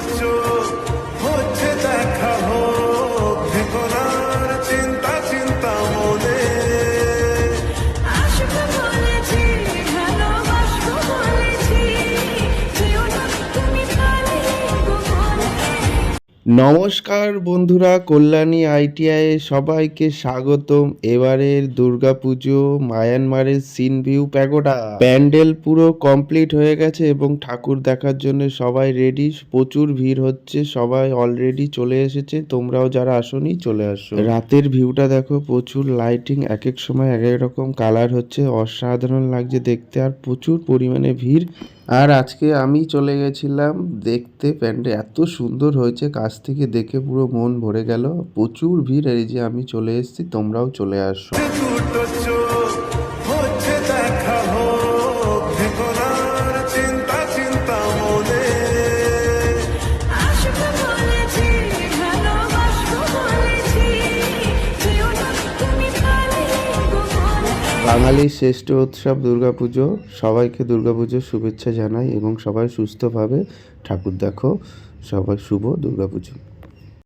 to. নমস্কার বন্ধুরা, Kalyani ITI সবাইকে স্বাগতম। এবারের দুর্গাপুজো মায়ানমারের সিন ভিউ প্যাগোডা। প্যান্ডেল পুরো কমপ্লিট হয়ে গেছে এবং ঠাকুর দেখার জন্য সবাই রেডি। প্রচুর ভিড় হচ্ছে, সবাই অলরেডি চলে এসেছে। তোমরাও যারা আসোনি, চলে আসো। রাতের ভিউটা দেখো, প্রচুর লাইটিং এক এক সময় এক এক রকম কালার হচ্ছে। অসাধারণ লাগছে দেখতে আর প্রচুর পরিমাণে ভিড়। আর আজকে আমি চলে গেছিলাম দেখতে প্যান্ডে। এত সুন্দর হয়েছে, কাছ থেকে দেখে পুরো মন ভরে গেল। প্রচুর ভিড় এই যে আমি চলে এসেছি, তোমরাও চলে আসো। বাঙালির শ্রেষ্ঠ উৎসব দুর্গাপুজো। সবাইকে দুর্গাপুজোর শুভেচ্ছা জানাই এবং সবাই সুস্থভাবে ঠাকুর দেখো। সবাই শুভ দুর্গাপুজো।